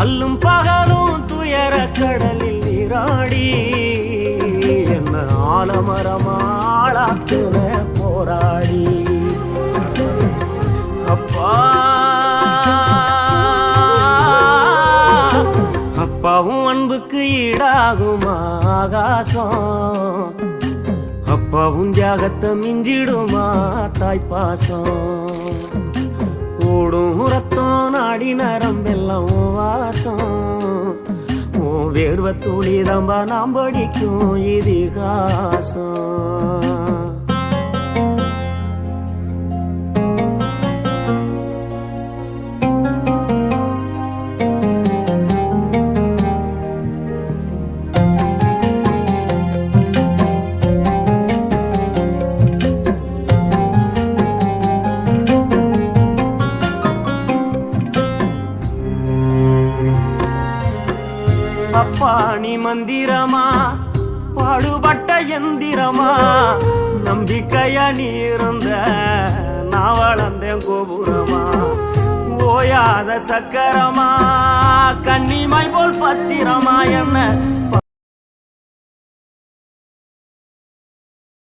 அல்லும் பகலும் துயர கடலில் நீராடி என்ன ஆலமரமாளாக்கின போராடி. அப்பா அப்பாவும் அன்புக்கு ஈடாகும் ஆகாசம். அப்பாவும் தியாகத்தை மிஞ்சிடுமா தாய்ப்பாசம். ஓடும் ரத்தம் நாடி நரம்பெல்லாம் ஓவா வாசம் உன் வேர்வ நாம் படிக்கும் இதிகாசம். அப்பா நீ மந்திரமா? பாடுபட்ட எந்திரமா? நம்பிக்கையா நீ இருந்த நான் வளர்ந்தேன் கோபுரமா? ஓயாத சக்கரமா? கன்னிமை போல் பத்திரமா என்ன